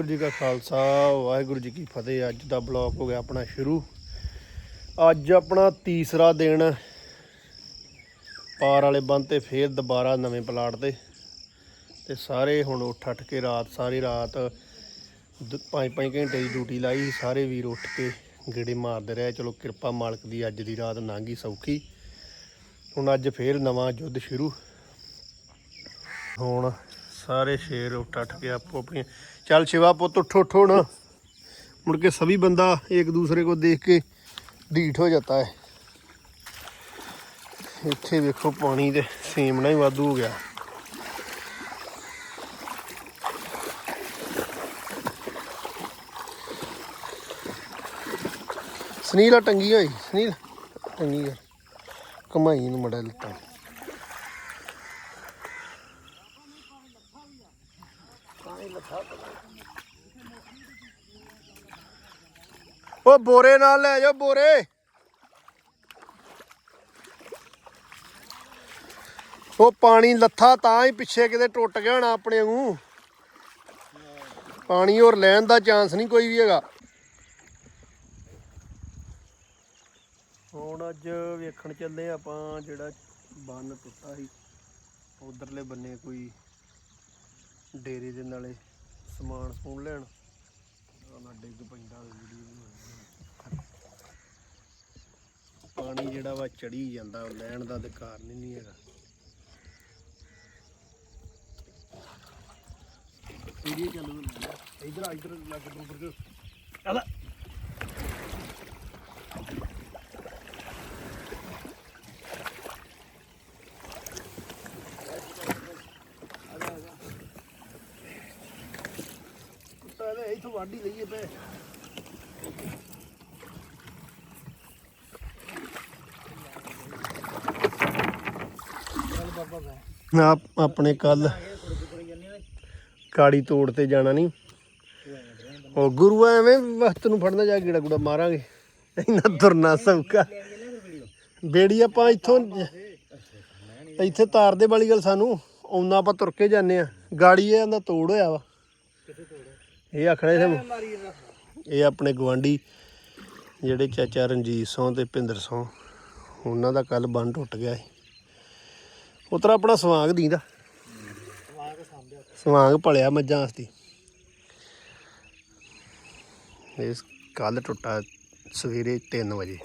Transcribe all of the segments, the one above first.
ਵਾਹਿਗੁਰੂ ਜੀ ਕਾ ਖਾਲਸਾ, ਵਾਹਿਗੁਰੂ ਜੀ ਕੀ ਫਤਿਹ। ਅੱਜ ਦਾ ਬਲੌਗ ਹੋ ਗਿਆ ਆਪਣਾ ਸ਼ੁਰੂ। ਅੱਜ ਆਪਣਾ ਤੀਸਰਾ ਦਿਨ। ਪਾਰ ਵਾਲੇ ਬੰਦ ਤੇ ਫੇਰ ਦੁਬਾਰਾ ਨਵੇਂ ਪਲਾਟ ਤੇ। ਤੇ ਸਾਰੇ ਹੁਣ ਉੱਠ ਉੱਠ ਕੇ ਰਾਤ, ਸਾਰੀ ਰਾਤ 5-5 ਘੰਟੇ ਦੀ ਡਿਊਟੀ ਲਾਈ। ਸਾਰੇ ਵੀਰ ਉੱਠ ਕੇ ਗੇੜੇ ਮਾਰਦੇ ਰਹੇ। ਚਲੋ ਕਿਰਪਾ ਮਾਲਕ ਦੀ ਅੱਜ ਦੀ ਰਾਤ ਲੰਘੀ ਸੌਖੀ। ਹੁਣ ਅੱਜ ਫੇਰ ਨਵਾਂ ਯੁੱਧ ਸ਼ੁਰੂ। ਹੁਣ ਸਾਰੇ ਸ਼ੇਰ ਉੱਠ ਉੱਠ ਕੇ ਆਪੋ ਆਪਣੀ ਚੱਲ ਸ਼ਿਵਾ ਪੁੱਤ, ਉੱਠੋ उठो ना ਮੁੜ ਕੇ सभी ਬੰਦਾ ਇੱਕ ਦੂਸਰੇ को ਦੇਖ ਕੇ ढीठ ਹੋ ਜਾਂਦਾ ਹੈ। ਇੱਥੇ ਵੇਖੋ ਪਾਣੀ ਦੇ ਸੇਮਣਾ ਹੀ ਵਾਧੂ ਹੋ ਗਿਆ। ਸਨੀਲ ਟੰਗੀ ਹੋਈ। ਸਨੀਲ, ਟੰਗੀ ਕਰ ਕਮਾਈ ਨੂੰ ਮੜਾ ਲੱਤਾਂ। ਉਹ ਬੋਰੇ ਨਾਲ ਲੈ ਜਾਓ ਬੋਰੇ। ਉਹ ਪਾਣੀ ਲੱਥਾ ਤਾਂ ਹੀ ਪਿੱਛੇ ਕਿਤੇ ਟੁੱਟ ਗਿਆ ਹੋਣਾ ਆਪਣੇ ਨੂੰ ਪਾਣੀ ਹੋਰ ਲੈਣ ਦਾ ਚਾਂਸ ਨਹੀਂ ਕੋਈ ਵੀ ਹੈਗਾ। ਹੁਣ ਅੱਜ ਵੇਖਣ ਚੱਲੇ ਆਪਾਂ ਜਿਹੜਾ ਬੰਨ ਟੁੱਟਾ ਸੀ, ਉਧਰਲੇ ਬੰਨੇ ਕੋਈ ਡੇਰੇ ਦੇ ਨਾਲੇ। ਸਮਾਨ ਸਮੂਨ ਲੈਣ। ਨਾ ਡਿੱਗ ਪੈਂਦਾ ਵੀਡੀਓ ਪਾਣੀ ਜਿਹੜਾ ਵਾ ਚੜੀ ਜਾਂਦਾ ਲੈਣ ਦਾ ਤੇ ਕਾਰਨ ਹੀ ਨਹੀਂ ਹੈਗਾ। ਵੀਡੀਓ ਚੱਲੂ ਇਧਰ ਇਧਰ ਲੱਗ ਉੱਪਰ ਕੇ ਇੱਥੋਂ ਵਾਢੀ ਲਈਏ ਪਏ ਆਪ ਆਪਣੇ ਕੱਲ ਕਾੜੀ ਤੋੜ ਤੇ ਜਾਣਾ ਨਹੀਂ। ਉਹ ਗੁਰੂ ਐਵੇਂ ਵਕਤ ਨੂੰ ਫੜਨਾ ਜਾ ਗੇੜਾ ਗੁੜਾ ਮਾਰਾਂਗੇ। ਇੰਨਾ ਤੁਰਨਾ ਸੌਕਾ ਬੇੜੀ ਆਪਾਂ ਇੱਥੋਂ ਇੱਥੇ ਤਾਰਦੇ ਵਾਲੀ ਗੱਲ ਸਾਨੂੰ ਆਉਣਾ ਆਪਾਂ ਤੁਰ ਕੇ ਜਾਂਦੇ ਆ। ਗਾੜੀ ਇਹ ਦਾ ਤੋੜ ਹੋਇਆ ਵਾ। ਇਹ ਆਖੜੇ ਸੀ ਇਹ ਆਪਣੇ ਗਵਾਂਢੀ ਜਿਹੜੇ ਚਾਚਾ ਰਣਜੀਤ ਸਿੰਘ ਤੇ ਭਿੰਦਰ ਸਿੰਘ ਉਹਨਾਂ ਦਾ ਕੱਲ ਬੰਨ ਟੁੱਟ ਗਿਆ ਸੀ। ਉਤਰਾ ਆਪਣਾ ਸਵਾਂਗ ਦੀਂਦਾ। ਸਵਾਂਗ ਪਲਿਆ ਮੱਝਾਂ ਵਾਸਤੇ ਇਸ ਕੱਲ ਟੁੱਟਾ ਸਵੇਰੇ 3 ਵਜੇ।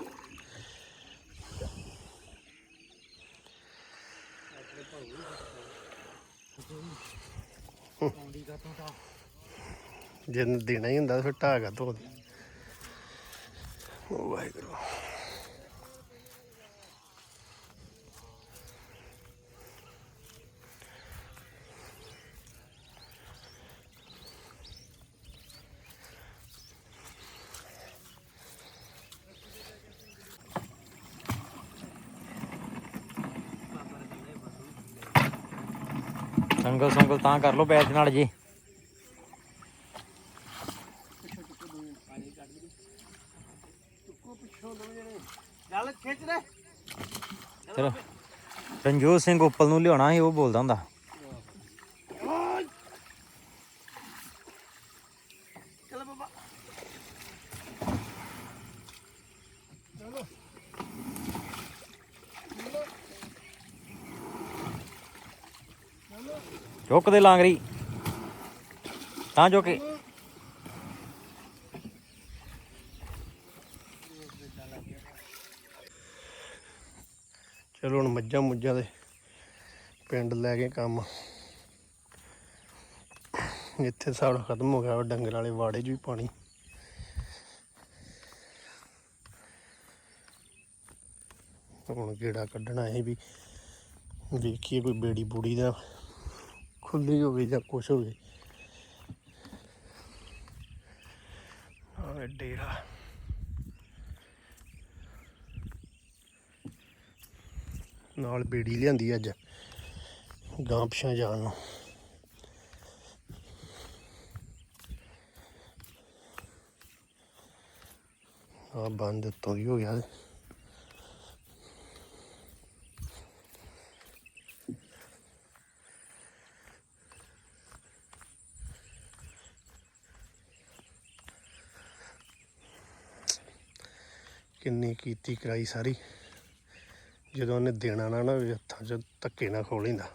ਜੇ ਦੇਣਾ ਹੀ ਹੁੰਦਾ ਫਿਰ ਢਾਗਾ ਧੋ ਦੇ ਓ ਵਾਹਿਗੁਰੂ। ਸੰਗਲ ਸੰਗਲ ਤਾਂ ਕਰ ਲਓ ਬੈਚ ਨਾਲ ਜੀ। ਚੱਲ ਖਿੱਚ ਲੈ ਚਲੋ। ਰਣਜੋਤ ਸਿੰਘ ਉੱਪਲ ਨੂੰ ਲਿਆਉਣਾ ਸੀ ਉਹ ਬੋਲਦਾ ਹੁੰਦਾ। ਚੱਲ ਬਾਬਾ। ਚੁੱਕ ਦੇ ਲਾਂਗਰੀ। ਤਾਂ ਜੋ ਕਿ ਚਲੋ ਹੁਣ ਮੱਝਾਂ ਮੁੱਝਾਂ ਦੇ ਪਿੰਡ ਲੈ ਕੇ ਕੰਮ। ਇੱਥੇ ਸਾਡਾ ਖਤਮ ਹੋ ਗਿਆ ਡੰਗਰ ਵਾਲੇ ਵਾੜੇ 'ਚ ਵੀ ਪਾਣੀ। ਹੁਣ ਗੇੜਾ ਕੱਢਣਾ ਇਹ ਵੀ ਵੇਖੀਏ ਕੋਈ ਬੇੜੀ ਬੂੜੀ ਦਾ ਖੁੱਲੀ ਹੋਵੇ ਜਾਂ ਕੁਛ ਹੋਵੇ। ਆਹ ਡੇਰਾ। ਨਾਲ ਬੇੜੀ ਲਿਆਂਦੀ ਅੱਜ। ਗਾਂ ਪਿਛਾਂ ਜਾਣ ਨੂੰ ਆ ਬੰਦ ਤੋਂ ਹੀ ਹੋ ਗਿਆ ਕਿੰਨੀ ਕੀਤੀ ਕਰਾਈ ਸਾਰੀ। ਜਦੋਂ ਉਹਨੇ ਦੇਣਾ ਨਾ ਨਾ ਵੀ ਹੱਥਾਂ 'ਚ ਧੱਕੇ ਨਾ ਖੋਲ ਲੈਂਦਾ।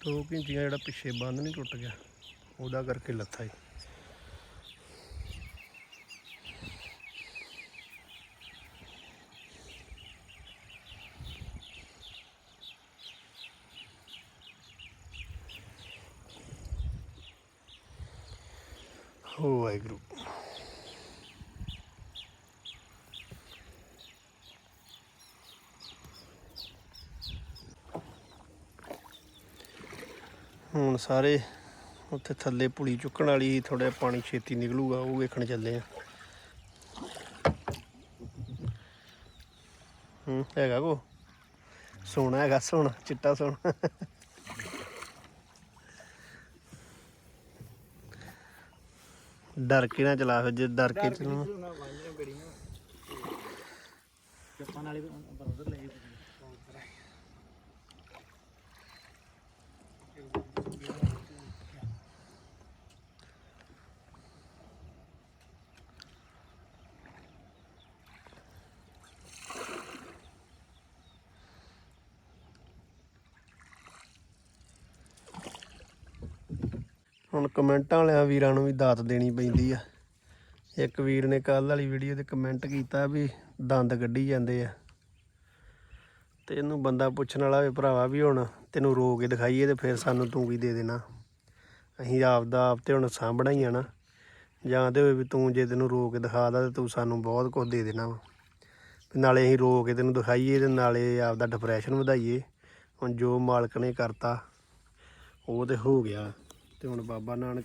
ਦੋ ਕਿੰਚੀਆਂ ਜਿਹੜਾ ਪਿੱਛੇ ਬੰਦ ਨਹੀਂ ਟੁੱਟ ਗਿਆ, ਉਹਦਾ ਕਰਕੇ ਲੱਥਾ ਹੀ ਹੋ ਵਾਹਿਗੁਰੂ। ਹੁਣ ਸਾਰੇ ਉੱਥੇ ਥੱਲੇ ਪੁਲੀ ਚੁੱਕਣ ਵਾਲੀ ਸੀ ਥੋੜਾ ਪਾਣੀ ਛੇਤੀ ਨਿਕਲੂਗਾ, ਉਹ ਵੇਖਣ ਚੱਲੇ ਆ। ਹੂੰ, ਹੈਗਾ ਕੋ? ਸੋਨਾ ਹੈਗਾ ਸੋਨਾ ਚਿੱਟਾ ਸੋਨਾ ਡਰ ਕੇ ਨਾ ਚਲਾ ਫਿਰ ਜੇ ਡਰ ਕੇ ਚਲਾਉਣਾ। ਚੱਪਾਂ ਵਾਲੇ ਬਰਦਰ ਲੈ ਹੁਣ ਕਮੈਂਟਾਂ ਵਾਲਿਆਂ ਵੀਰਾਂ ਨੂੰ ਵੀ ਦਾਤ ਦੇਣੀ ਪੈਂਦੀ ਆ। ਇੱਕ ਵੀਰ ਨੇ ਕੱਲ ਵਾਲੀ ਵੀਡੀਓ ਤੇ ਕਮੈਂਟ ਕੀਤਾ ਵੀ ਦੰਦ ਕੱਢੀ ਜਾਂਦੇ ਆ। ਤੇ ਇਹਨੂੰ ਬੰਦਾ ਪੁੱਛਣ ਵਾਲਾ ਵੀ, ਭਰਾਵਾ ਵੀ ਹੁਣ ਤੈਨੂੰ ਰੋ ਕੇ ਦਿਖਾਈਏ ਤੇ ਫਿਰ ਸਾਨੂੰ ਤੂੰ ਕੀ ਦੇ ਦੇਣਾ। ਅਸੀਂ ਆਪ ਦਾ ਆਪ ਤੇ ਹੁਣ ਸਾਂਭਣਾ ਹੀ ਆ ਨਾ। ਜਾਂ ਤੇ ਹੋਵੇ ਵੀ ਤੂੰ ਜੇ ਤੈਨੂੰ ਰੋ ਕੇ ਦਿਖਾਦਾ ਤੇ ਤੂੰ ਸਾਨੂੰ ਬਹੁਤ ਕੁਝ ਦੇ ਦੇਣਾ ਵਾ। ਵੀ ਨਾਲੇ ਅਸੀਂ ਰੋ ਕੇ ਤੈਨੂੰ ਦਿਖਾਈਏ ਤੇ ਨਾਲੇ ਆਪ ਦਾ ਡਿਪਰੈਸ਼ਨ ਵਧਾਈਏ। ਹੁਣ ਜੋ ਮਾਲਕ ਨੇ ਕਰਤਾ, ਉਹ ਤੇ ਹੋ ਗਿਆ। ਤੇ ਹੁਣ ਬਾਬਾ ਨਾਨਕ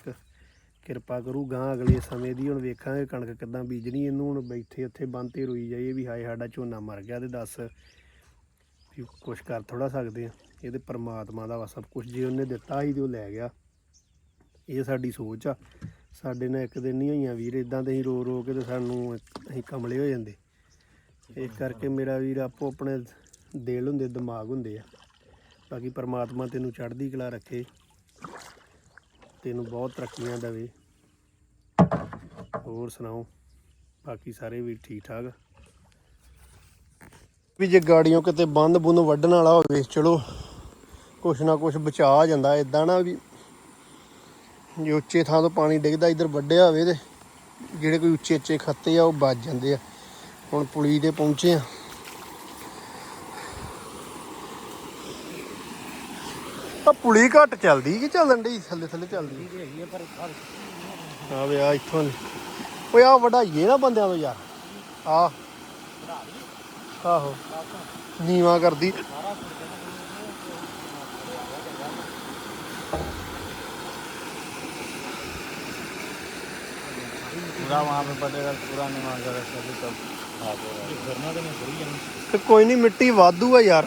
ਕਿਰਪਾ ਕਰੂ ਗਾਂ ਅਗਲੇ ਸਮੇਂ ਦੀ ਹੁਣ ਵੇਖਾਂਗੇ ਕਣਕ ਕਿੱਦਾਂ ਬੀਜਣੀ ਇਹਨੂੰ, ਹੁਣ ਬੈਠੇ ਇੱਥੇ ਬੰਨ ਤੇ ਰੋਈ ਜਾਈਏ ਵੀ ਹਾਏ ਸਾਡਾ ਝੋਨਾ ਮਰ ਗਿਆ ਤੇ ਦੱਸ ਵੀ ਕੁਛ ਕਰ ਥੋੜਾ ਸਕਦੇ ਆ ਇਹ ਤੇ ਪਰਮਾਤਮਾ ਦਾ ਵਾ ਸਭ ਕੁਝ ਜੇ ਉਹਨੇ ਦਿੱਤਾ ਸੀ ਤੇ ਉਹ ਲੈ ਗਿਆ। ਇਹ ਸਾਡੀ ਸੋਚ ਆ। ਸਾਡੇ ਨਾਲ ਇੱਕ ਦਿਨ ਨਹੀਂ ਹੋਈਆਂ ਵੀਰ ਇਦਾਂ ਦੇ ਅਸੀਂ ਰੋ ਰੋ ਕੇ ਤੇ ਸਾਨੂੰ ਅਸੀਂ ਕਮਲੇ ਹੋ ਜਾਂਦੇ। ਇਸ ਕਰਕੇ ਮੇਰਾ ਵੀਰ ਆਪੋ ਆਪਣੇ ਦਿਲ ਹੁੰਦੇ, ਦਿਮਾਗ ਹੁੰਦੇ ਆ। ਬਾਕੀ ਪਰਮਾਤਮਾ ਤੈਨੂੰ ਚੜ੍ਹਦੀ ਕਲਾ ਰੱਖੇ। ਤੈਨੂੰ ਬਹੁਤ ਤਰੱਕੀਆਂ ਦੇਵੇ। ਹੋਰ ਸੁਣਾਓ? ਬਾਕੀ ਸਾਰੇ ਵੀ ਠੀਕ ਠਾਕ। ਵੀ ਜੇ ਗਾੜੀਆਂ ਕਿਤੇ ਬੰਦ ਬੁੰਦ ਵੱਢਣ ਵਾਲਾ ਹੋਵੇ, ਚਲੋ ਕੁਛ ਨਾ ਕੁਛ ਬਚਾ ਜਾਂਦਾ। ਇਦਾਂ ਨਾ ਵੀ ਜੇ ਉੱਚੇ ਥਾਂ ਤੋਂ ਪਾਣੀ ਡਿੱਗਦਾ, ਇੱਧਰ ਵੱਢਿਆ ਹੋਵੇ ਤੇ ਜਿਹੜੇ ਕੋਈ ਉੱਚੇ ਉੱਚੇ ਖੱਤੇ ਆ, ਉਹ ਵੱਜ ਜਾਂਦੇ ਆ। ਹੁਣ ਪੁਲੀ ਤੇ ਪਹੁੰਚੇ ਆ। ਪੁਲੀ ਘੱਟ ਚੱਲਦੀ ਕਿ ਚੱਲਣ ਡਈ ਥੱਲੇ ਥੱਲੇ ਚੱਲਦੀ ਹੈਗੀ ਆ ਪਰ ਆ ਵੇ ਆ ਇੱਥੋਂ ਦੀ। ਓਏ ਆ ਵਢਾਈਏ ਨਾ ਬੰਦਿਆਂ ਤੋਂ ਯਾਰ ਆ ਆਹੋ ਨੀਵਾ ਕਰਦੀ पूरा वहाँ पे पड़ेगा पूरा नहीं वहाँ का रास्ता भी तब घरना तो नहीं थोड़ी जाना ਤੇ ਕੋਈ ਨਹੀਂ ਮਿੱਟੀ ਵਾਧੂ ਆ ਯਾਰ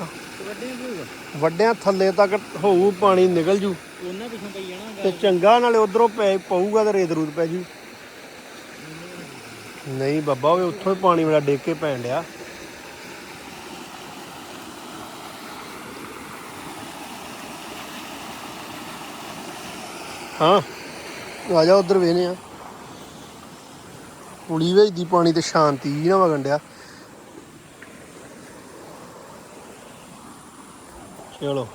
ਵੱਡਿਆਂ ਥੱਲੇ ਤੱਕ ਹੋਊ ਪਾਣੀ ਨਿਕਲ ਜੂ। ਤੇ ਚੰਗਾ ਨਾਲੇ ਉਧਰੋਂ ਪੈ ਪਊਗਾ ਤੇ ਰੇਤ ਰੂਤ ਪੈ ਜੂ। ਨਹੀਂ ਬੱਬਾ ਉਹ ਉੱਥੋਂ ਹੀ ਪਾਣੀ ਮੇਰਾ ਡੇਕ ਕੇ ਪੈਣ ਡਿਆ। ਹਾਂ ਆ ਜਾ ਉਧਰ ਵੇਨੇ ਆ ਪੁਲੀ ਵੇਚਦੀ ਪਾਣੀ ਤੇ ਸ਼ਾਂਤੀ ਨਾ ਵਗਣ ਡਿਆ। ਚਲੋ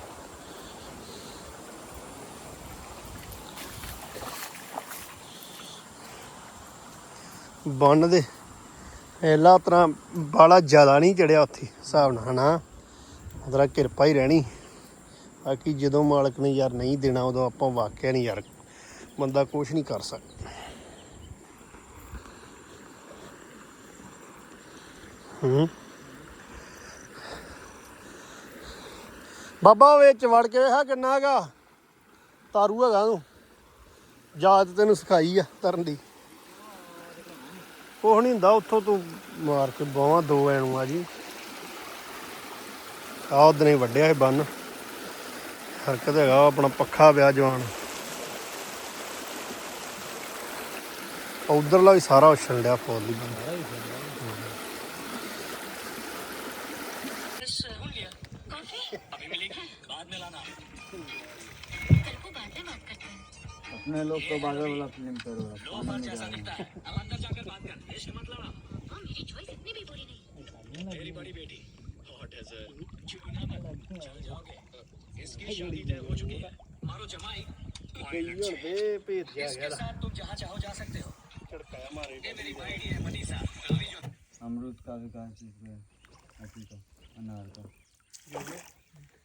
ਬੰਨ ਦੇ। ਪਹਿਲਾ ਤਰ੍ਹਾਂ ਬਾਲਾ ਜ਼ਿਆਦਾ ਨਹੀਂ ਚੜਿਆ ਉੱਥੇ, ਹਿਸਾਬ ਨਾਲ, ਹਨਾ? ਉਹਦਾ ਕਿਰਪਾ ਹੀ ਰਹਿਣੀ। ਬਾਕੀ ਜਦੋਂ ਮਾਲਕ ਨੇ ਯਾਰ ਨਹੀਂ ਦੇਣਾ, ਉਦੋਂ ਆਪਾਂ ਵਾਕਿਆ ਨਹੀਂ ਯਾਰ, ਬੰਦਾ ਕੁਝ ਨਹੀਂ ਕਰ ਸਕਦਾ। ਹੂੰ? ਬਾਬਾ ਵਿੱਚ ਵੜ ਕੇ ਵੇਖਾ ਕਿੰਨਾ ਹੈਗਾ। ਤਾਰੂ ਹੈਗਾ ਤੂੰ ਜਾਤ ਤੈਨੂੰ ਸਿਖਾਈ ਆ ਤਰਨ ਦੀ। ਕੁਛ ਨਹੀਂ ਹੁੰਦਾ, ਉੱਥੋਂ ਤੂੰ ਮਾਰ ਕੇ ਬਾਹਾਂ ਦੋ ਐਨੂੰ ਆ ਜੀ। ਆ ਉਦਨੇ ਵੱਡਿਆ ਇਹ ਬੰਨ। ਹਰਕਤ ਹੈਗਾ ਆਪਣਾ ਪੱਖਾ ਪਿਆ ਜਵਾਨ। ਉਧਰਲਾ ਵੀ ਸਾਰਾ ਉਛਲ ਲਿਆ ਫੋਲ ਦੀ। ਬੰਨ अपने लोग तो बाजे वाला फ़िल्म करो अब अंदर जाकर बात कर। इसका मतलब हाँ मेरी चॉइस इतनी भी बुरी नहीं। मेरी बड़ी बेटी। हॉट एज अ चूना मत चल जाओगे इसकी शादी तय हो चुकी है। मारो जमाई। ये बे पे दिया इसके साथ तुम जहाँ चाहो जा सकते हो। चढ़ता है हमारे ये मेरी आईडी है मनीषा। अमरूद का विकास इसमें हकीकत अनार का।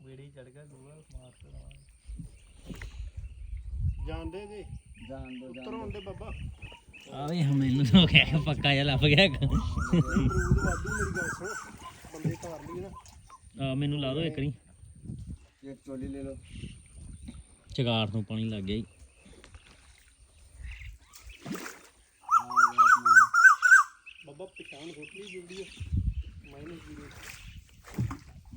ਵੇੜੇ ਚੜ ਗਿਆ ਗੋਆ ਮਾਰ ਕੇ ਜਾਣਦੇ ਜੀ? ਜਾਣ ਦੋ ਜਾਣ ਉਤਰੋਂ ਦੇ ਬਾਬਾ। ਆ ਵੀ ਮੈਨੂੰ ਤਾਂ ਕਹਿ ਪੱਕਾ ਜਿਹਾ ਲੱਭ ਗਿਆ। ਇੱਕ। ਅਮਰੂਦ ਮੇਰੀ ਗੱਲ ਸੁਣ ਬੰਦੇ ਧਾਰ ਲਈ ਨਾ ਆ ਮੈਨੂੰ ਲਾ ਦਿਓ ਇੱਕ ਨਹੀਂ। ਇੱਕ ਚੋਲੀ ਲੈ ਲਓ। ਚਗਾਰ ਤੋਂ ਪਾਣੀ ਲੱਗ ਗਿਆ ਜੀ। ਬਾਬਾ ਪਛਾਣ ਹੋਟਲੀ ਜੁੜੀ ਹੈ। ਮਾਈਨਸ ਜੀਰੋ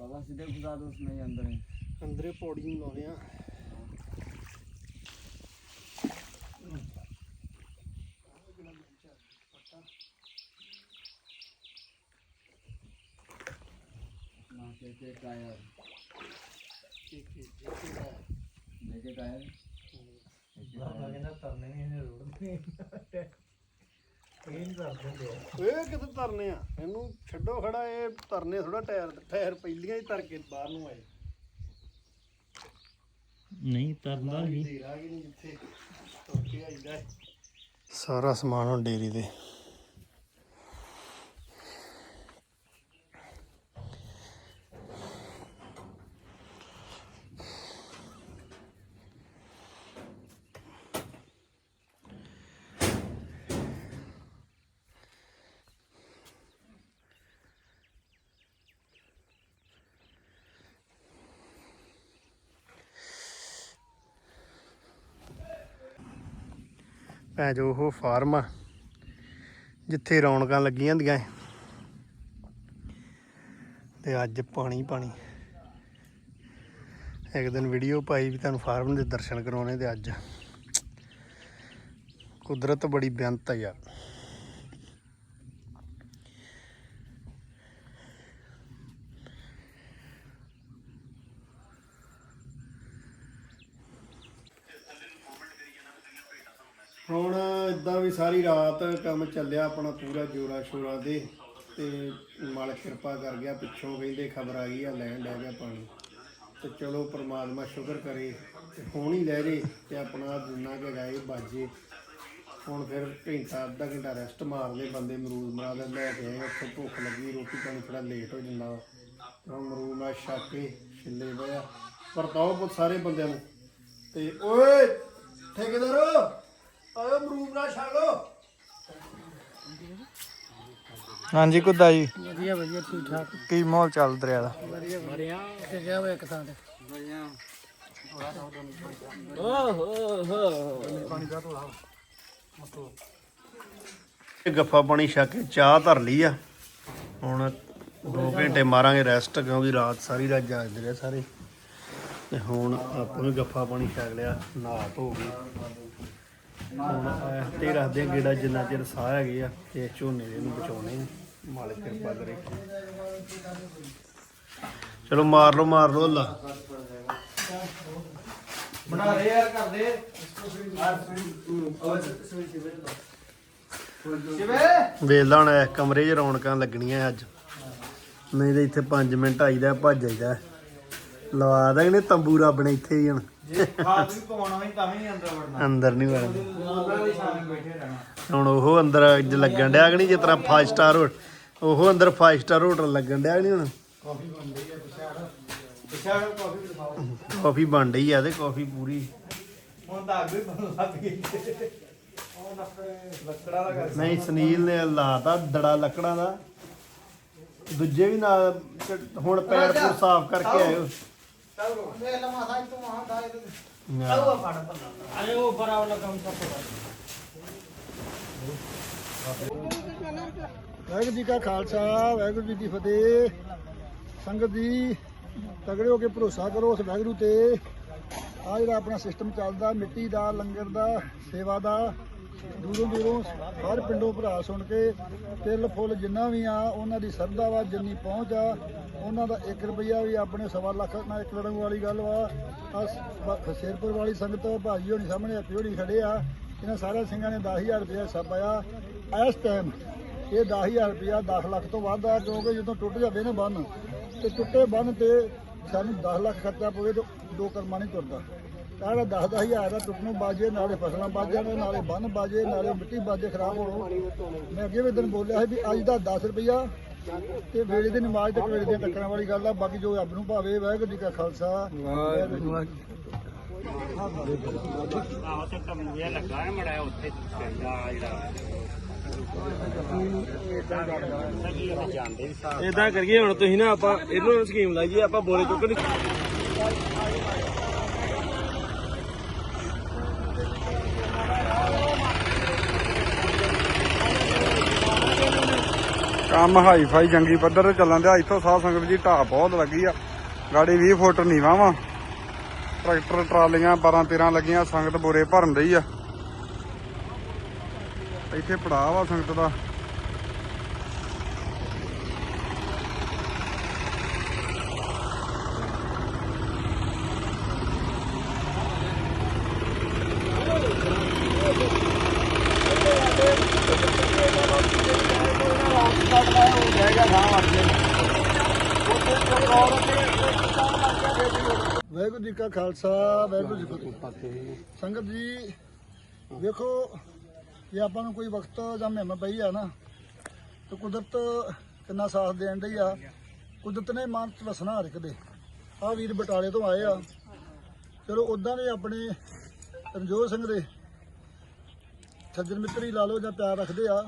बाबा सीधे घुसा दो उसमें ही अंदर है ਅੰਦਰੇ ਪੌੜੀ ਨੂੰ ਲਾਉਣੇ ਆ अपना के टायर ਇੱਕ ਇੱਕ ਇੱਕ ਹੈ देखे टायर ਓਏ ਕਿਤੇ ਤਰਨੇ ਆ। ਇਹਨੂੰ ਛੱਡੋ ਖੜਾ ਇਹ ਤਰਨੇ ਥੋੜਾ ਟਾਇਰ ਟਾਇਰ ਪਹਿਲੀਆਂ ਹੀ ਤਰ ਕੇ ਬਾਹਰ ਨੂੰ ਆਏ। ਨਹੀਂ ਤਰਦਾ ਨਹੀਂ ਸਾਰਾ ਸਮਾਨ ਹੁਣ ਡੇਰੀ ਦੇ ਭੈ ਜੋ ਉਹ ਫਾਰਮ ਆ, ਜਿੱਥੇ ਰੌਣਕਾਂ ਲੱਗੀਆਂ ਹੁੰਦੀਆਂ ਸੀ। ਤੇ ਅੱਜ ਪਾਣੀ ਪਾਣੀ। ਇੱਕ ਦਿਨ ਵੀਡੀਓ ਪਾਈ ਵੀ ਤੁਹਾਨੂੰ ਫਾਰਮ ਦੇ ਦਰਸ਼ਨ ਕਰਾਉਣੇ ਤੇ ਅੱਜ। ਕੁਦਰਤ ਬੜੀ ਬੇਅੰਤ ਆ ਯਾਰ। ਹੁਣ ਵੀ ਸਾਰੀ ਰਾਤ ਕੰਮ ਚੱਲਿਆ ਆਪਣਾ ਪੂਰਾ ਜੋਰਾ ਸ਼ੋਰਾ ਦੇ ਤੇ ਮਾਲਕ ਕਿਰਪਾ ਕਰ ਗਿਆ, ਪਿੱਛੋਂ ਕਹਿੰਦੇ ਖਬਰ ਆ ਗਈ ਆ, ਲੈਣ ਲੈ ਗਿਆ ਪਾਣੀ। ਤੇ ਚਲੋ ਪ੍ਰਮਾਤਮਾ ਸ਼ੁਕਰ ਕਰੇ ਤੇ ਹੁਣ ਹੀ ਲੈ ਜੇ ਤੇ ਆਪਣਾ ਜਿੰਨਾ ਕਿ ਗਾਏ ਬਾਜੇ। ਹੁਣ ਫਿਰ ਘੰਟਾ, ਅੱਧਾ ਘੰਟਾ ਰੈਸਟ ਮਾਰਦੇ ਬੰਦੇ ਮਰੂਦ ਮਰਾ ਦੇ ਲੈ ਕੇ ਆਏ, ਉੱਥੇ ਭੁੱਖ ਲੱਗੀ, ਰੋਟੀ ਪਾਣੀ ਥੋੜਾ ਲੇਟ ਹੋ ਜਾਂਦਾ ਵਾ। ਹੁਣ ਮਰੂਦ ਮਰਾ ਛੱਕ ਕੇ ਛਿੱਲੇ ਪਿਆ ਵਰਤਾਓ ਬਹੁਤ ਸਾਰੇ ਬੰਦਿਆਂ ਨੂੰ। ਤੇ ਓਏ, ਠੇਕੇਦਾਰੋ! ਆਇਓ ਮਰੂਦ ਮਰਾ ਛੱਡ ਲੋ ਹਾਂਜੀ ਕੁੱਦਾ ਜੀ। ਵਧੀਆ ਵਧੀਆ ਠੀਕ ਠਾਕ। ਕੀ ਮਾਹੌਲ ਚੱਲ ਰਿਹਾ ਦਾ ਵਧੀਆ ਵਧੀਆ। ਤੇ ਗਿਆ ਹੋਇਆ ਇੱਕ ਥਾਂ ਤੇ। ਗੱਫਾ ਪਾਣੀ ਛੱਕ ਕੇ ਚਾਹ ਧਰ ਲਈ ਆ। ਹੁਣ 2 ਘੰਟੇ ਮਾਰਾਂਗੇ ਰੈਸਟ ਕਿਉਂਕਿ ਰਾਤ ਸਾਰੀ ਰਾਤ ਜਾਗਦੇ ਰਹੇ ਸਾਰੇ। ਤੇ ਹੁਣ ਆਪਾਂ ਵੀ ਗੱਫਾ ਪਾਣੀ ਛਕ ਲਿਆ ਨਹਾ ਧੋ ਗਏ ਤੇ ਰੱਖਦੇ ਆ ਗੇੜਾ ਜਿੰਨਾ ਚਿਰ ਸਾਹ ਹੈਗੇ ਆ ਤੇ ਝੋਨੇ ਦੇ ਨੂੰ ਬਚਾਉਣੇ ਆ। ਮਾਲਕ ਕਿਰਪਾ ਕਰੇ। ਚਲੋ ਮਾਰ ਲਓ ਮਾਰ ਲਓ ਅੱਲਾ। ਬਣਾ ਦੇ ਯਾਰ ਕਰ ਦੇ। ਵੇਲਾ ਹੁਣ ਇਸ ਕਮਰੇ 'ਚ ਰੌਣਕਾਂ ਲੱਗਣੀਆਂ ਅੱਜ। ਨਹੀਂ ਤੇ ਇੱਥੇ 5 ਮਿੰਟ ਆਈਦਾ ਭੱਜ ਜਾਈਦਾ ਲਵਾ ਦਾਂਗੇ ਤੰਬੂ ਰੱਬ ਨੇ ਇੱਥੇ ਹੀ ਹੁਣ। ਖਾਦ ਵੀ ਪਵਾਉਣਾ ਵੀ ਤਾਂ ਵੀ ਨਹੀਂ ਅੰਦਰ ਵੜਨਾ। ਅੰਦਰ ਨਹੀਂ ਵੜਨਾ। ਉਹਨਾਂ ਦੀ ਸ਼ਾਨ ਬੈਠੇ ਰਹਿਣਾ। ਹੁਣ ਉਹ ਅੰਦਰ ਅੱਜ ਲੱਗਣ ਡਿਆ ਕਿ ਨਹੀਂ ਜਿਸ ਤਰ੍ਹਾਂ 5 ਸਟਾਰ ਉਹ ਅੰਦਰ 5 ਸਟਾਰ ਹੋਟਲ ਲੱਗਣ ਡਿਆ ਕਿ ਨਹੀਂ ਹੁਣ? ਕਾਫੀ ਬਣ ਰਹੀ ਹੈ ਪਿਛਾੜ ਪਿਛਾੜ ਕਾਫੀ ਦਿਖਾਓ। ਕਾਫੀ ਬਣ ਰਹੀ ਆ ਤੇ ਕਾਫੀ ਪੂਰੀ। ਹੁਣ ਤਾਂ ਅੱਗ ਵੀ ਬਣ ਲੱਗ ਗਈ। ਉਹ ਲੱਕੜੇ ਲੱਕੜਾ ਦਾ ਕਰ ਨਹੀਂ ਸੁਨੀਲ ਨੇ ਲਾਤਾ ਦੜਾ ਲੱਕੜਾਂ ਦਾ। ਦੂਜੇ ਵੀ ਨਾਲ ਹੁਣ ਪੈਰ ਪੂਰ ਸਾਫ਼ ਕਰਕੇ ਆਇਓ ਅਰੇ ਉਹ ਬੜਾ ਵਾਲਾ ਕੰਮ ਸਭ ਵਾਹਿਗੁਰੂ ਜੀ ਕਾ ਖਾਲਸਾ, ਵਾਹਿਗੁਰੂ ਜੀ ਦੀ ਫਤਿਹ। ਸੰਗਤ ਜੀ, ਤਗੜੇ ਹੋ ਕੇ ਭਰੋਸਾ ਕਰੋ ਉਸ ਵਾਹਿਗੁਰੂ ਤੇ। ਆ ਜਿਹੜਾ ਆਪਣਾ ਸਿਸਟਮ ਚੱਲਦਾ, ਮਿੱਟੀ ਦਾ, ਲੰਗਰ ਦਾ, ਸੇਵਾ ਦਾ ਦੂਰੋਂ ਦੂਰੋਂ ਹਰ ਪਿੰਡੋਂ ਭਰਾ ਸੁਣ ਕੇ ਤਿਲ ਫੁੱਲ ਜਿੰਨਾ ਵੀ ਆ, ਉਹਨਾਂ ਦੀ ਸਰਦਾ ਵਾ, ਜਿੰਨੀ ਪਹੁੰਚ ਆ, ਉਹਨਾਂ ਦਾ 1 ਰੁਪਿਆ ਵੀ ਆਪਣੇ ਸਵਾ ਲੱਖ ਨਾਲ ਇੱਕ ਲੜਨ ਵਾਲੀ ਗੱਲ ਵਾ। ਆ ਸ਼ੇਰਪੁਰ ਵਾਲੀ ਸੰਗਤ ਭਾਜੀ ਹੋਣੀ ਸਾਹਮਣੇ ਆਪੀ ਹੋਣੀ ਖੜੇ ਆ। ਇਹਨਾਂ ਸਾਰਿਆਂ ਸਿੰਘਾਂ ਨੇ 10000 ਰੁਪਇਆ ਸਭ ਪਾਇਆ ਇਸ ਟਾਈਮ ਇਹ 10000 ਰੁਪਇਆ 10 ਲੱਖ ਤੋਂ ਵੱਧ ਆ, ਕਿਉਂਕਿ ਜਦੋਂ ਟੁੱਟ ਜਾਵੇ ਨਾ ਬੰਨ, ਤੇ ਟੁੱਟੇ ਬੰਨ ਤੇ ਸਾਨੂੰ 10 ਲੱਖ ਖਰਚਾ ਪਵੇ ਤਾਂ ਦੋ ਕਰਮਾ ਨਹੀਂ ਤੁਰਦਾ। ਕਾਹਦਾ 10 10000 ਦਾ ਟੁੱਟ ਨੂੰ ਬਾਜੇ, ਨਾਲੇ ਫਸਲਾਂ ਬਾਜੇ ਨਾਲੇ ਬੰਨ ਬਾਜੇ, ਨਾਲੇ ਮਿੱਟੀ ਬਾਜੇ ਖਰਾਬ ਹੋਣੋ। ਮੈਂ ਅੱਗੇ ਵੀ ਦਿਨ ਬੋਲਿਆ ਸੀ ਵੀ ਅੱਜ ਦਾ 10 ਰੁਪਇਆ ਤੇ ਵੇਲੇ ਦੀ ਨਮਾਜ਼ ਤੇ ਵੇਲੇ ਦੀਆਂ ਟੱਕਰਾਂ ਵਾਲੀ ਗੱਲ ਆ, ਬਾਕੀ ਜੋ ਰੱਬ ਨੂੰ ਭਾਵੇ, ਵਾਹਿਗੁਰੂ ਜੀ ਕਾ ਖਾਲਸਾ। ਆਹ ਤੇ ਤਮੂਆ ਲੱਗਾ ਹੈ ਮੜਾ ਉੱਥੇ ਪਿੰਡਾ ਜਿਹੜਾ ਇਦਾਂ ਕਰੀਏ ਹੁਣ ਤੁਸੀਂ ਨਾ ਆਪਾਂ, ਇਹਨੂੰ ਸਕੀਮ ਲਾਈਏ, ਆਪਾਂ ਬੋਰੇ ਚੁੱਕ ਕੰਮ ਹਾਈ ਫਾਈ ਜੰਗੀ ਪੱਧਰ ਤੇ ਚੱਲਣ ਦਿਆ। ਇੱਥੋਂ ਸਾਹ ਸੰਗਤ ਜੀ ਢਾਹ ਬਹੁਤ ਲੱਗੀ ਆ। ਗਾੜੀ 20 ਫੁੱਟ ਨੀਵਾ ਵਾ। ਟਰੈਕਟਰ, ਟਰਾਲੀਆਂ 12 13 ਲੱਗੀਆਂ। ਸੰਗਤ ਬੋਰੇ ਭਰਨ ਰਹੀ ਆ। ਇੱਥੇ ਪੜਾਅ ਵਾ ਸੰਗਤ ਦਾ ਵਾਹਿਗੁਰੂ ਜੀ ਕਾ ਖਾਲਸਾ, ਵਾਹਿਗੁਰੂ ਜੀ ਕੀ ਫਤਿਹ। ਸੰਗਤ ਜੀ, ਵੇਖੋ, ਜੇ ਆਪਾਂ ਨੂੰ ਕੋਈ ਵਕਤ ਜਾਂ ਮਹਿਮਾ ਪਈ ਆ ਨਾ, ਤੇ ਕੁਦਰਤ ਕਿੰਨਾ ਸਾਥ ਦੇਣ ਡਈ ਆ। ਕੁਦਰਤ ਨੇ ਮਨ ਚ ਵਸਣਾ ਹਰ ਇੱਕ ਦੇ। ਆ ਵੀਰ ਬਟਾਲੇ ਤੋਂ ਆਏ ਆ। ਚਲੋ ਉਦਾਂ ਦੇ ਆਪਣੇ ਰਣਜੋਤ ਸਿੰਘ ਦੇ ਸੱਜਣ ਮਿੱਤਰੀ ਲਾ ਲਓ ਜਾਂ ਪਿਆਰ ਰੱਖਦੇ ਆ।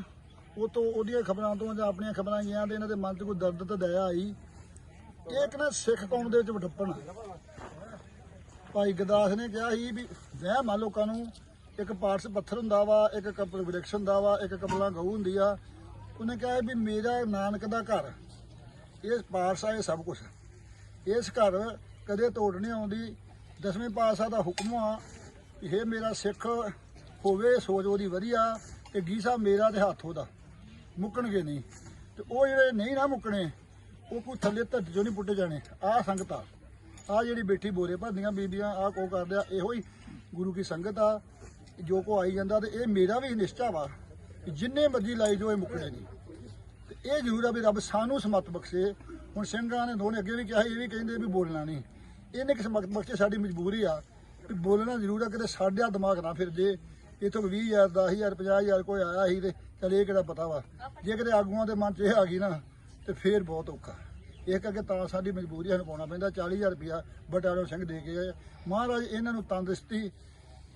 ਉਹ ਤੋਂ ਉਹਦੀਆਂ ਖਬਰਾਂ ਤੋਂ ਜਾਂ ਆਪਣੀਆਂ ਖਬਰਾਂ ਗਈਆਂ ਤੇ ਇਹਨਾਂ ਦੇ ਮਨ 'ਚ ਕੋਈ ਦਰਦ ਤੇ ਦਇਆ ਆਈ। ਇਹ ਇੱਕ ਨਾ ਸਿੱਖ ਕੌਮ ਦੇ ਵਿੱਚ ਵਡੱਪਣ ਭਾਈ ਗਦਾਸ ਨੇ ਕਿਹਾ ਸੀ ਵੀ ਵਹਿਮ ਆ ਲੋਕਾਂ ਨੂੰ, ਇੱਕ ਪਾਰਸ ਪੱਥਰ ਹੁੰਦਾ ਵਾ, ਇੱਕ ਕਪਲ ਵ੍ਰਿਕਸ਼ ਹੁੰਦਾ ਵਾ, ਇੱਕ ਕਪਲਾਂ ਗਊ ਹੁੰਦੀ ਆ। ਉਹਨੇ ਕਿਹਾ ਵੀ ਮੇਰਾ ਨਾਨਕ ਦਾ ਘਰ, ਇਹ ਪਾਰਸ ਆ, ਇਹ ਸਭ ਕੁਝ ਇਸ ਘਰ ਕਦੇ ਤੋੜ ਨਹੀਂ ਆਉਂਦੀ। ਦਸਵੇਂ ਪਾਤਸ਼ਾਹ ਦਾ ਹੁਕਮ ਆ ਕਿ ਇਹ ਮੇਰਾ ਸਿੱਖ, ਹੋਵੇ ਸੋਚ ਉਹਦੀ ਵਧੀਆ ਤੇ ਗੀਸਾ ਮੇਰਾ ਤੇ ਹੱਥ ਉਹਦਾ। ਮੁੱਕਣਗੇ ਨਹੀਂ। ਤੇ ਉਹ ਜਿਹੜੇ ਨਹੀਂ ਨਾ ਮੁੱਕਣੇ, ਉਹ ਕੋਈ ਥੱਲੇ ਧਰਤੀ ਚੋਂ ਨਹੀਂ ਪੁੱਟੇ ਜਾਣੇ। ਆਹ ਸੰਗਤ। ਆ ਜਿਹੜੀ ਬੈਠੀ ਬੋਰੇ ਭਰਦੀਆਂ ਬੀਬੀਆਂ ਆ ਕੋ ਕਰਦੇ ਆ, ਇਹੋ ਹੀ ਗੁਰੂ ਕੀ ਸੰਗਤ ਆ, ਜੋ ਕੋ ਆਈ ਜਾਂਦਾ ਤੇ ਇਹ ਮੇਰਾ ਵੀ ਨਿਸ਼ਚਾ ਵਾ ਕਿ ਜਿੰਨੇ ਮਰਜ਼ੀ ਲਾਈ ਜੋ ਇਹ ਮੁੱਕਣੇ ਨਹੀਂ। ਤੇ ਇਹ ਜ਼ਰੂਰ ਆ ਵੀ ਰੱਬ ਸਾਨੂੰ ਸਮਤ ਬਖਸ਼ੇ। ਹੁਣ ਸਿੰਘਾਂ ਨੇ ਦੋਨੇ ਅੱਗੇ ਵੀ ਕਿਹਾ, ਇਹ ਵੀ ਕਹਿੰਦੇ ਵੀ ਬੋਲਣਾ ਨਹੀਂ। ਇਹਨੇ ਕਿ ਸਮਤ ਬਖਸ਼ੇ? ਸਾਡੀ ਮਜਬੂਰੀ ਆ ਵੀ ਬੋਲਣਾ ਜ਼ਰੂਰ ਆ, ਕਿਤੇ ਸਾਡਿਆ ਦਿਮਾਗ ਨਾ ਫਿਰ ਜੇ ਇਥੋਂ 20000 10000 50000 ਕੋਈ ਆਇਆ ਸੀ ਤੇ ਚਲ ਇਹ ਕਿਹੜਾ ਪਤਾ ਵਾ? ਜੇ ਕਿਤੇ ਆਗੂਆਂ ਦੇ ਮਨ 'ਚ ਇਹ ਆ ਗਈ ਨਾ, ਤੇ ਫੇਰ ਬਹੁਤ ਔਖਾ। ਇਹ ਕਰਕੇ ਤਾਂ ਸਾਡੀ ਮਜਬੂਰੀ ਸਾਨੂੰ ਪਾਉਣਾ ਪੈਂਦਾ 40000 ਰੁਪਇਆ ਬਟਾਲੋ ਸਿੰਘ ਦੇ ਕੇ ਮਹਾਰਾਜ ਇਹਨਾਂ ਨੂੰ ਤੰਦਰੁਸਤੀ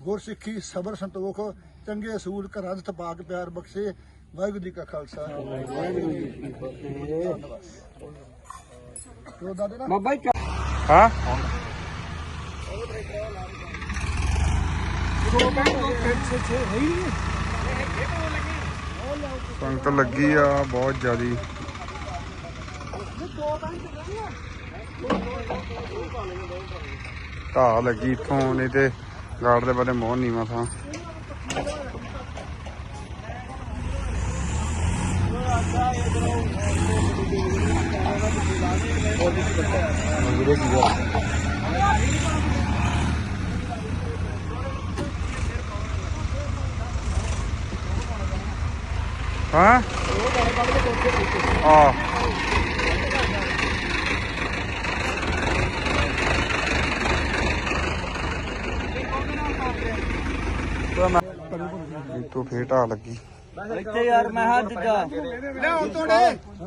ਗੁਰਸਿੱਖੀ ਸਬਰ ਸੰਤੋਖ ਚੰਗੇ ਅਸੂਲ ਘਰਾਂ 'ਚ ਤਪਾਕ ਪਿਆਰ ਬਖਸ਼ੇ। ਵਾਹਿਗੁਰੂ ਜੀ ਕਾ ਖਾਲਸਾ। ਵਾਹਿਗੁਰੂ ਜੀ ਕੀ ਫਤਿਹ ਜੋ ਦਾਦੇ ਨਾ ਹਾਂ ਸੰਗਤ ਲੱਗੀ ਆ ਬਹੁਤ ਜ਼ਿਆਦੀ। ਢਾਹ ਲੱਗੀ ਇਥੋਂ ਨਹੀਂ ਤੇ ਗਾੜ ਦੇ ਬਾਰੇ ਮੋਹ ਨੀਵਾ ਥਾਂ ਹਾਂ? ਆ ਤੂੰ ਫੇਰ ਢਾਹ ਲੱਗੀ। ਇੱਥੇ ਯਾਰ ਮੈਂ ਹਾਂ ਜਿੱਦਾਂ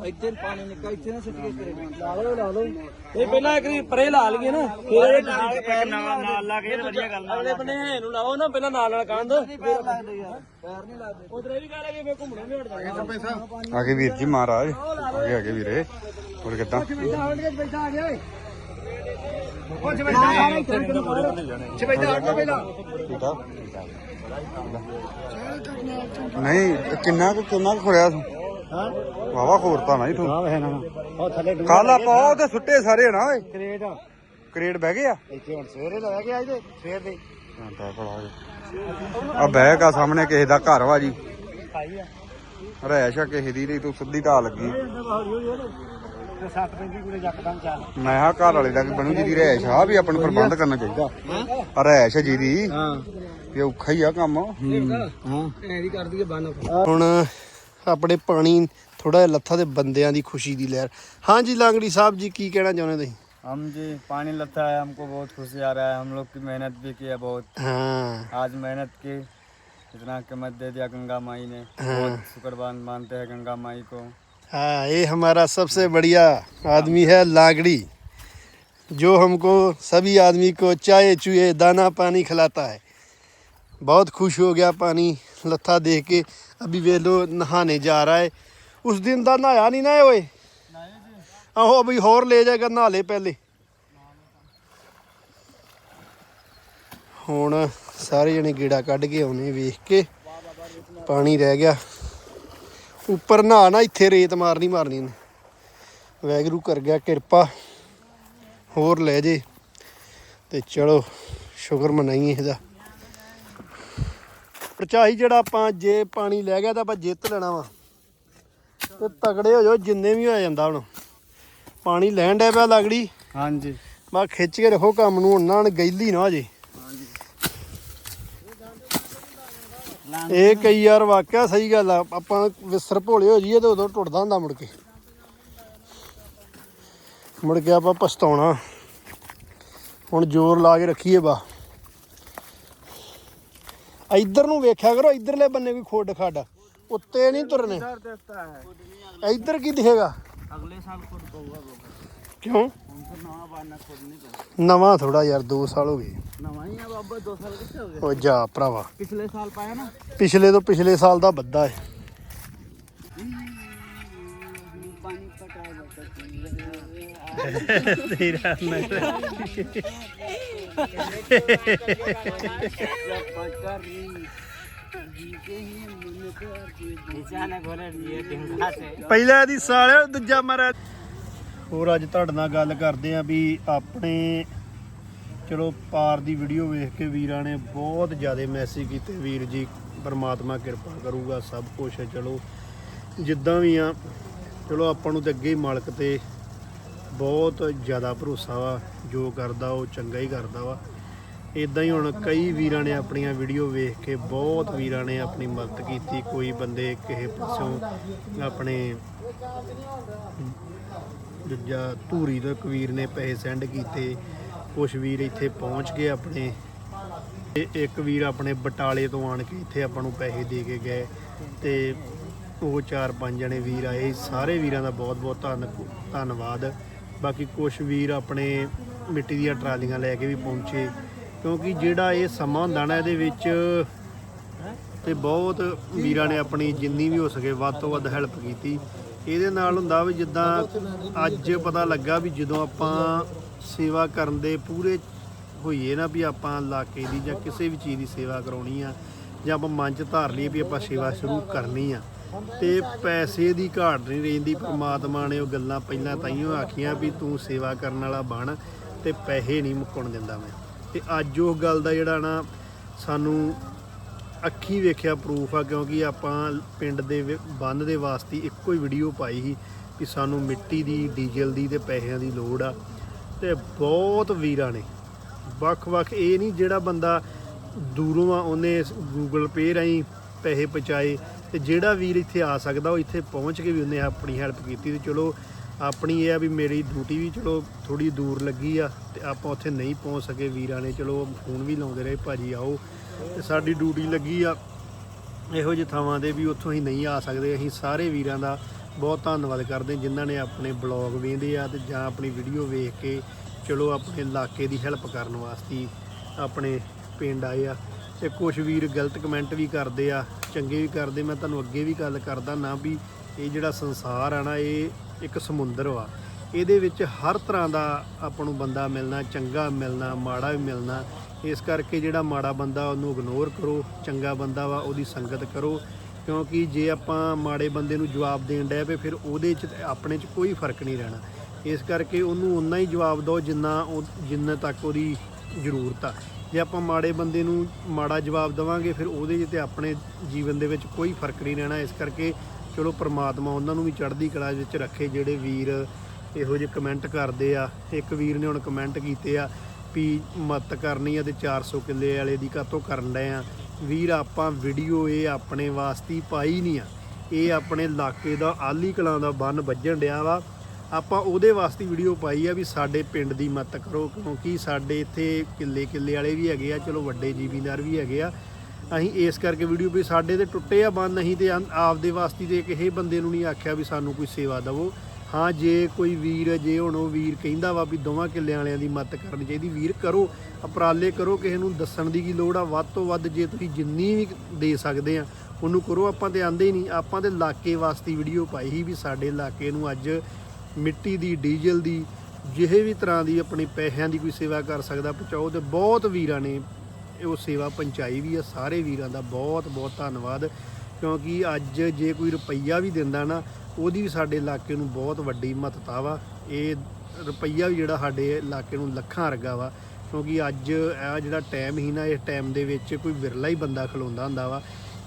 ਇੱਥੇ ਪਾਣੀ ਨਿਕਾ ਇੱਥੇ ਨਾ ਸਿੱਟ ਕੇ ਕਰੇ ਲਾ ਲਓ ਲਾ ਲਓ। ਇਹ ਪਹਿਲਾਂ ਇੱਕ ਪਰੇ ਲਾ ਲਈਏ ਨਾ। ਫਿਰ ਇਹ ਨਾਲ ਪੈਰ ਨਾਲ ਨਾਲ ਲਾ ਕੇ ਵਧੀਆ ਗੱਲ ਅਗਲੇ ਬੰਨੇ ਹੈ ਨੂੰ ਲਾਓ ਨਾ ਪਹਿਲਾਂ ਨਾਲ ਨਾਲ ਕੰਧ। ਪੈਰ ਲੱਗਦੇ ਯਾਰ। ਪੈਰ ਨਹੀਂ ਲੱਗਦੇ ਉਧਰ ਇਹ ਵੀ ਗੱਲ ਹੈ ਕਿ ਫੇ ਘੁੰਮਣਾ ਨਹੀਂ ਹਟਦਾ ਆਗੇ ਵੀਰ ਜੀ ਮਹਾਰਾਜ। ਆਗੇ ਆਗੇ ਵੀਰੇ। ਹੋਰ ਕਿੱਦਾਂ? ਬੈਠਾ ਆ ਗਿਆ ਨਹੀਂ ਕਿੰਨਾ ਕੁ ਕਿੰਨਾ ਕੁ ਖੋਇਆ ਤੂੰ? ਵਾਵਾ ਖੋਰਤਾ ਨਾ ਤੂੰ ਆਹ ਹੈ ਨਾ ਉਹ ਥੱਲੇ ਕੱਲ ਆਪਾਂ ਉਹ ਤੇ ਸੁੱਟੇ ਸਾਰੇ ਨਾ ਓਏ। ਕ੍ਰੇਟ। ਕਰੇਟ ਬਹਿ ਗਏ ਆ। ਇੱਥੇ ਹੁਣ ਸਵੇਰੇ ਲੈ ਕੇ ਆਏ ਤੇ ਸਵੇਰ ਦੇ। ਘੰਟਾ ਖੜਾ ਆ ਬੈਗ ਆ ਸਾਹਮਣੇ ਕਿਸੇ ਦਾ ਘਰ ਵਾ ਜੀ। ਖਾਈ ਆ। ਰਹਿਸ਼ ਆ ਕਿਸੇ ਦੀ ਨਹੀਂ ਤੂੰ ਸਿੱਧੀ ਢਾਹ ਲੱਗੀ। ਤੇ ਸੱਤ ਪੈਂਦੀ ਕੁੜੇ ਜੱਕਦਮ ਚੱਲ ਮੈਂ ਆ ਘਰ ਵਾਲੇ ਦਾ ਵੀ ਬਣੂ ਜਿਹਦੀ ਰਹਿਸ਼ ਆ ਵੀ ਆਪਾਂ ਨੂੰ ਪ੍ਰਬੰਧ ਕਰਨਾ ਚਾਹੀਦਾ ਆ ਰਹਿਸ਼ ਆ ਜਿਹਦੀ ਹਾਂ ਇਹ ਔਖਾ ਹੀ ਆ ਕੰਮ ਹਾਂ ਐਦੀ ਕਰ ਦਈਏ ਬੰਨ ਹੁਣ ਆਪਣੇ ਪਾਣੀ ਥੋੜਾ ਜਿਹਾ ਲੱਥਾ ਤੇ ਬੰਦਿਆਂ ਦੀ ਖੁਸ਼ੀ ਦੀ ਲਹਿਰ ਹਾਂਜੀ ਲਾਂਗੜੀ ਸਾਹਿਬ ਜੀ ਕੀ ਕਹਿਣਾ ਚਾਹੁੰਦੇ ਤੁਸੀਂ हम जी पानी लगता है हमको बहुत खुशी आ रहा है हम लोग की मेहनत भी की है बहुत ਹਾਂ आज मेहनत की इतना कीमत दे दिया गंगा माई ने बहुत शुक्रबान मानते हैं गंगा माई को हाँ ये हमारा सबसे बढ़िया आदमी है लागड़ी जो हमको सभी आदमी को चाय चुए दाना पानी खिलाता है बहुत खुश हो गया पानी लत्था देख के अभी वे लो नहाने जा रहा है उस दिन दा नहाया नहीं ना ओए आहो अभी होर ले जाएगा नहा ले पहले ਹੁਣ ਸਾਰੇ ਜਣੇ ਗੇੜਾ ਕੱਢ ਕੇ ਆਉਨੇ ਵੇਖ ਕੇ ਪਾਣੀ ਰਹਿ ਗਿਆ ਉੱਪਰ ਨਹਾ ਨਾ ਇੱਥੇ ਰੇਤ ਮਾਰਨੀ ਮਾਰਨੀ ਨੇ ਵੈਗਰੂ ਕਰ ਗਿਆ ਕਿਰਪਾ। ਹੋਰ ਲੈ ਜੇ। ਤੇ ਚਲੋ ਸ਼ੁਕਰ ਮਨਾਈਏ ਇਹਦਾ। ਪਰਚਾਈ ਜਿਹੜਾ ਆਪਾਂ ਜੇ ਪਾਣੀ ਲੈ ਗਿਆ ਤਾਂ ਆਪਾਂ ਜਿੱਤ ਲੈਣਾ ਵਾ। ਤੇ ਤਗੜੇ ਹੋ ਜਾਓ ਜਿੰਨੇ ਵੀ ਹੋ ਜਾਂਦਾ ਹੁਣ। ਪਾਣੀ ਲੈਣ ਡਿਆ ਪਿਆ ਲਗੜੀ। जी ਮੈਂ ਖਿੱਚ ਕੇ ਰੱਖੋ ਕੰਮ ਨੂੰ ਉਹਨਾਂ ਨਾਲ ਗੈਲੀ ਨਾ ਹੋ ਜੇ। ਇਹ ਕਈ ਯਾਰ ਵਾਕਿਆ ਸਹੀ ਗੱਲ ਆ ਆਪਾਂ ਵਿਸਰ ਭੋਲੇ ਹੋ ਜਾਈਏ ਤੇ ਉਦੋਂ ਟੁੱਟਦਾ ਹੁੰਦਾ ਮੁੜ ਕੇ। ਮੁੜ ਕੇ ਆਪਾਂ ਪਛਤਾਉਣਾ। ਹੁਣ ਜ਼ੋਰ ਲਾ ਕੇ ਰੱਖੀਏ ਬਾ। ਇੱਧਰ ਨੂੰ ਵੇਖਿਆ ਕਰੋ ਇੱਧਰਲੇ ਬੰਨੇ ਵੀ ਖੋਡ ਖੱਡ ਉੱਤੇ ਨਹੀਂ ਤੁਰਨੇ। ਇੱਧਰ ਕੀ ਦਿਖੇਗਾ? ਅਗਲੇ ਸਾਲ ਖੁਦ ਪਊਗਾ ਕਿਉਂ? ਨਵਾਂ ਥੋੜਾ ਯਾਰ 2 ਸਾਲ ਹੋ ਗਏ। ਨਵਾਂ ਹੀ ਆ ਬਾਬਾ 2 ਸਾਲ ਕਿੱਥੇ ਹੋ ਗਏ? ਉਹ ਜਾ ਭਰਾਵਾ। ਪਿਛਲੇ ਸਾਲ ਪਾਇਆ ਨਾ? ਪਿਛਲੇ ਤੋਂ ਪਿਛਲੇ ਸਾਲ ਦਾ ਬੱਦਾ ਹੈ। ਪਹਿਲਾ ਦੀ ਸਾਲ ਦੂਜਾ ਮਹਾਰਾਜ। ਹੋਰ ਅੱਜ ਤੁਹਾਡੇ ਨਾਲ ਗੱਲ ਕਰਦੇ ਆ ਵੀ ਆਪਣੇ, ਚਲੋ ਪਾਰ ਦੀ ਵੀਡੀਓ ਵੇਖ ਕੇ ਵੀਰਾਂ ਨੇ ਬਹੁਤ ਜ਼ਿਆਦਾ ਮੈਸੇਜ ਕੀਤੇ, ਵੀਰ ਜੀ, ਪਰਮਾਤਮਾ ਕਿਰਪਾ ਕਰੂਗਾ, ਸਭ ਕੁਝ ਚਲੋ। ਜਿੱਦਾਂ ਵੀ ਆ, ਚਲੋ ਆਪਾਂ ਨੂੰ ਤੇ ਅੱਗੇ ਹੀ ਮਾਲਕ ਤੇ ਬਹੁਤ ਜ਼ਿਆਦਾ ਭਰੋਸਾ ਵਾ, ਜੋ ਕਰਦਾ ਉਹ ਚੰਗਾ ਹੀ ਕਰਦਾ ਵਾ। ਇਦਾਂ ਹੀ ਹੁਣ ਕਈ ਵੀਰਾਂ ਨੇ ਆਪਣੀਆਂ ਵੀਡੀਓ ਵੇਖ ਕੇ ਬਹੁਤ ਵੀਰਾਂ ਨੇ ਆਪਣੀ ਮਦਦ ਕੀਤੀ, ਕੋਈ ਬੰਦੇ ਕਿਸੇ ਪਾਸੋਂ ਆਪਣੇ ਦੂਜਾ ਧੂਰੀ ਤੋਂ ਇੱਕ ਵੀਰ ਨੇ ਪੈਸੇ ਸੈਂਡ ਕੀਤੇ। ਕੁਝ ਵੀਰ ਇੱਥੇ ਪਹੁੰਚ ਗਏ ਆਪਣੇ। ਤੇ ਇੱਕ ਵੀਰ ਆਪਣੇ ਬਟਾਲੇ ਤੋਂ ਆਣ ਕੇ ਇੱਥੇ ਆਪਾਂ ਨੂੰ ਪੈਸੇ ਦੇ ਕੇ ਗਏ। ਤੇ ਉਹ ਚਾਰ ਪੰਜ ਜਣੇ ਵੀਰ ਆਏ। ਸਾਰੇ ਵੀਰਾਂ ਦਾ ਬਹੁਤ ਬਹੁਤ ਧੰਨ ਧੰਨਵਾਦ। ਬਾਕੀ ਕੁਝ ਵੀਰ ਆਪਣੇ ਮਿੱਟੀ ਦੀਆਂ ਟਰਾਲੀਆਂ ਲੈ ਕੇ ਵੀ ਪਹੁੰਚੇ। ਕਿਉਂਕਿ ਜਿਹੜਾ ਇਹ ਸਮਾਂ ਹੁੰਦਾ ਨਾ ਇਹਦੇ ਵਿੱਚ ਤੇ ਬਹੁਤ ਵੀਰਾਂ ਨੇ ਆਪਣੀ ਜਿੰਨੀ ਵੀ ਹੋ ਸਕੇ ਵੱਧ ਤੋਂ ਵੱਧ ਹੈਲਪ ਕੀਤੀ। ਇਹਦੇ ਨਾਲ ਹੁੰਦਾ ਵੀ ਜਿੱਦਾਂ ਅੱਜ ਪਤਾ ਲੱਗਾ ਵੀ ਜਦੋਂ ਆਪਾਂ ਸੇਵਾ ਕਰਨ ਦੇ ਪੂਰੇ ਹੋਈਏ ਨਾ ਵੀ ਆਪਾਂ ਇਲਾਕੇ ਦੀ ਜਾਂ ਕਿਸੇ ਵੀ ਚੀਜ਼ ਦੀ ਸੇਵਾ ਕਰਾਉਣੀ ਆ ਜਾਂ ਆਪਾਂ ਮਨ ਚ ਧਾਰ ਲਈਏ ਵੀ ਆਪਾਂ ਸੇਵਾ ਸ਼ੁਰੂ ਕਰਨੀ ਆ, ਤੇ ਪੈਸੇ ਦੀ ਘਾਟ ਨਹੀਂ ਰਹਿੰਦੀ, ਪ੍ਰਮਾਤਮਾ ਨੇ ਉਹ ਗੱਲਾਂ ਪਹਿਲਾਂ ਤਾਈਓ ਆਖੀਆਂ ਵੀ ਤੂੰ ਸੇਵਾ ਕਰਨ ਵਾਲਾ ਬਣ ਤੇ ਪੈਸੇ ਨਹੀਂ ਮੁੱਕਣ ਦਿੰਦਾ ਮੈਂ। ਤੇ ਅੱਜ ਉਹ ਗੱਲ ਦਾ ਜਿਹੜਾ ਨਾ ਸਾਨੂੰ ਅੱਖੀ ਵੇਖਿਆ ਪ੍ਰੂਫ ਆ, ਕਿਉਂਕਿ ਆਪਾਂ ਪਿੰਡ ਦੇ ਵਿ- ਬੰਦ ਦੇ ਵਾਸਤੇ ਇੱਕੋ ਹੀ ਵੀਡੀਓ ਪਾਈ ਸੀ ਕਿ ਸਾਨੂੰ ਮਿੱਟੀ ਦੀ, ਡੀਜ਼ਲ ਦੀ ਤੇ ਪੈਸਿਆਂ ਦੀ ਲੋੜ ਆ। ਤੇ ਬਹੁਤ ਵੀਰਾਂ ਨੇ। ਵੱਖ-ਵੱਖ ਇਹ ਨਹੀਂ ਜਿਹੜਾ ਬੰਦਾ ਦੂਰੋਂ ਆ, ਉਹਨੇ ਗੂਗਲ ਪੇ ਰਾਹੀਂ ਪੈਸੇ ਪਹੁੰਚਾਏ ਤੇ ਜਿਹੜਾ ਵੀਰ ਇੱਥੇ ਆ ਸਕਦਾ, ਉਹ ਇੱਥੇ ਪਹੁੰਚ ਕੇ ਵੀ ਉਹਨੇ ਆਪਣੀ ਹੈਲਪ ਕੀਤੀ ਤੇ ਚਲੋ ਆਪਣੀ ਇਹ ਆ ਵੀ ਮੇਰੀ ਡਿਊਟੀ ਵੀ ਚਲੋ ਥੋੜੀ ਦੂਰ ਲੱਗੀ ਆ ਤੇ ਆਪਾਂ ਉੱਥੇ ਨਹੀਂ ਪਹੁੰਚ ਸਕੇ ਵੀਰਾਂ ਨੇ। ਚਲੋ ਫੋਨ ਵੀ ਲਾਉਂਦੇ ਰਹੇ, ਭਾਜੀ ਆਓ। ਤੇ ਸਾਡੀ ਡਿਊਟੀ ਲੱਗੀ ਆ। ਇਹੋ ਜਿਹੇ ਥਾਵਾਂ ਦੇ ਵੀ ਉੱਥੋਂ ਹੀ ਨਹੀਂ ਆ ਸਕਦੇ। ਅਸੀਂ ਸਾਰੇ ਵੀਰਾਂ ਦਾ ਬਹੁਤ ਧੰਨਵਾਦ ਕਰਦੇ ਹਾਂ, ਜਿਨ੍ਹਾਂ ਨੇ ਆਪਣੇ ਬਲੌਗ ਵੇਖਦੇ ਆ ਤੇ ਜਾਂ ਆਪਣੀ ਵੀਡੀਓ ਵੇਖ ਕੇ ਚਲੋ ਆਪਣੇ ਇਲਾਕੇ ਦੀ ਹੈਲਪ ਕਰਨ ਵਾਸਤੇ ਆਪਣੇ ਪਿੰਡ ਆਏ ਆ। ਤੇ ਕੁਝ ਵੀਰ ਗਲਤ ਕਮੈਂਟ ਵੀ ਕਰਦੇ ਆ, ਚੰਗੇ ਵੀ ਕਰਦੇ। ਮੈਂ ਤੁਹਾਨੂੰ ਅੱਗੇ ਵੀ ਗੱਲ ਕਰਦਾ ਨਾ ਵੀ ਇਹ ਜਿਹੜਾ ਸੰਸਾਰ ਆ ਨਾ, ਇਹ ਇੱਕ ਸਮੁੰਦਰ ਵਾ। ਇਹਦੇ ਵਿੱਚ ਹਰ ਤਰ੍ਹਾਂ ਦਾ ਆਪਾਂ ਨੂੰ ਬੰਦਾ ਮਿਲਣਾ, ਚੰਗਾ ਮਿਲਣਾ, ਮਾੜਾ ਵੀ ਮਿਲਣਾ। ਇਸ ਕਰਕੇ ਜਿਹੜਾ ਮਾੜਾ ਬੰਦਾ ਉਹਨੂੰ ਇਗਨੋਰ ਕਰੋ, ਚੰਗਾ ਬੰਦਾ ਵਾ, ਉਹਦੀ ਸੰਗਤ ਕਰੋ। ਕਿਉਂਕਿ ਜੇ ਆਪਾਂ ਮਾੜੇ ਬੰਦੇ ਨੂੰ ਜਵਾਬ ਦੇਣ ਡੈ ਪਏ, ਫਿਰ ਉਹਦੇ 'ਚ ਆਪਣੇ 'ਚ ਕੋਈ ਫ਼ਰਕ ਨਹੀਂ ਰਹਿਣਾ। ਇਸ ਕਰਕੇ ਉਹਨੂੰ ਉਨਾ ਹੀ ਜਵਾਬ ਦਿਓ ਜਿੰਨਾ ਉਹ, ਜਿੰਨਾ ਤੱਕ ਉਹਦੀ ਜ਼ਰੂਰਤ ਆ। ਜੇ ਆਪਾਂ ਮਾੜੇ ਬੰਦੇ ਨੂੰ ਮਾੜਾ ਜਵਾਬ ਦੇਵਾਂਗੇ, ਫਿਰ ਉਹਦੇ 'ਚ ਤੇ ਆਪਣੇ ਜੀਵਨ ਦੇ ਵਿੱਚ ਕੋਈ ਫ਼ਰਕ ਨਹੀਂ ਰਹਿਣਾ। ਇਸ ਕਰਕੇ ਚਲੋ ਪ੍ਰਮਾਤਮਾ ਉਹਨਾਂ ਨੂੰ ਵੀ ਚੜ੍ਹਦੀ ਕਲਾ ਵਿੱਚ ਰੱਖੇ, ਜਿਹੜੇ ਵੀਰ ਇਹੋ ਜਿਹੇ ਕਮੈਂਟ ਕਰਦੇ ਆ। ਇੱਕ ਵੀਰ ਨੇ ਹੁਣ ਕਮੈਂਟ ਕੀਤੇ ਆ ਵੀ ਮਤ ਕਰਨੀ ਆ ਤੇ 400 ਕਿੱਲੇ ਵਾਲੇ ਦੀ ਕਾਤੋਂ ਕਰਨ ਡਏ ਆ। ਵੀਰ, ਆਪਾਂ ਵੀਡੀਓ ਇਹ ਆਪਣੇ ਵਾਸਤੇ ਪਾਈ ਨਹੀਂ ਆ। ਇਹ ਆਪਣੇ ਇਲਾਕੇ ਦਾ ਆਲੀ ਕਲਾਂ ਦਾ ਬੰਨ ਵੱਜਣ ਡਿਆ ਵਾ। ਆਪਾਂ ਉਹਦੇ ਵਾਸਤੇ ਵੀਡੀਓ ਪਾਈ ਆ ਵੀ ਸਾਡੇ ਪਿੰਡ ਦੀ ਮਤ ਕਰੋ, ਕਿਉਂਕਿ ਸਾਡੇ ਇੱਥੇ ਕਿੱਲੇ ਕਿੱਲੇ ਵਾਲੇ ਵੀ ਹੈਗੇ ਆ, ਚਲੋ ਵੱਡੇ ਜ਼ਿਮੀਂਦਾਰ ਵੀ ਹੈਗੇ ਆ। ਅਸੀਂ ਇਸ ਕਰਕੇ ਵੀਡੀਓ ਵੀ ਸਾਡੇ ਤੇ ਟੁੱਟੇ ਆ, ਬੰਨ ਨਹੀਂ ਤੇ ਆਪਦੇ ਵਾਸਤੇ ਤੇ ਕਿਸੇ ਬੰਦੇ ਨੂੰ ਨਹੀਂ ਆਖਿਆ ਵੀ ਸਾਨੂੰ ਕੋਈ ਸੇਵਾ ਦਵੋ। ਹਾਂ, ਜੇ ਕੋਈ ਵੀਰ, ਜੇ ਹੁਣ ਉਹ ਵੀਰ ਕਹਿੰਦਾ ਵਾ ਵੀ ਦੋਵਾਂ ਕਿੱਲਿਆਂ ਵਾਲਿਆਂ ਦੀ ਮਦਦ ਕਰਨੀ ਚਾਹੀਦੀ, ਵੀਰ ਕਰੋ, ਉਪਰਾਲੇ ਕਰੋ, ਕਿਸੇ ਨੂੰ ਦੱਸਣ ਦੀ ਕੀ ਲੋੜ ਆ, ਵੱਧ ਤੋਂ ਵੱਧ ਜੇ ਤੁਸੀਂ ਜਿੰਨੀ ਵੀ ਦੇ ਸਕਦੇ ਆ, ਉਹਨੂੰ ਕਰੋ, ਆਪਾਂ ਤੇ ਆਂਦੇ ਹੀ ਨਹੀਂ, ਆਪਾਂ ਤੇ ਇਲਾਕੇ ਵਾਸਤੇ ਵੀਡੀਓ ਪਾਈ ਸੀ ਵੀ ਸਾਡੇ ਇਲਾਕੇ ਨੂੰ ਅੱਜ ਮਿੱਟੀ ਦੀ, ਡੀਜ਼ਲ ਦੀ, ਜਿਹੇ ਵੀ ਤਰ੍ਹਾਂ ਦੀ ਆਪਣੇ ਪੈਸਿਆਂ ਦੀ ਕੋਈ ਸੇਵਾ ਕਰ ਸਕਦਾ, ਪਹੁੰਚਾਓ ਤੇ ਬਹੁਤ ਵੀਰਾਂ ਨੇ ਉਹ ਸੇਵਾ ਪਹੁੰਚਾਈ ਵੀ ਆ, ਸਾਰੇ ਵੀਰਾਂ ਦਾ ਬਹੁਤ ਬਹੁਤ ਧੰਨਵਾਦ, ਕਿਉਂਕਿ ਅੱਜ ਜੇ ਕੋਈ ਰੁਪਈਆ ਵੀ ਦਿੰਦਾ ਨਾ ਉਹਦੀ ਵੀ ਸਾਡੇ ਇਲਾਕੇ ਨੂੰ ਬਹੁਤ ਵੱਡੀ ਮਹੱਤਤਾ ਵਾ। ਇਹ ਰੁਪਈਆ ਵੀ ਜਿਹੜਾ ਸਾਡੇ ਇਲਾਕੇ ਨੂੰ ਲੱਖਾਂ ਵਰਗਾ ਵਾ। ਕਿਉਂਕਿ ਅੱਜ ਇਹ ਜਿਹੜਾ ਟਾਈਮ ਹੀ ਨਾ, ਇਸ ਟਾਈਮ ਦੇ ਵਿੱਚ ਕੋਈ ਵਿਰਲਾ ਹੀ ਬੰਦਾ ਖਲੋਂਦਾ ਹੁੰਦਾ ਵਾ।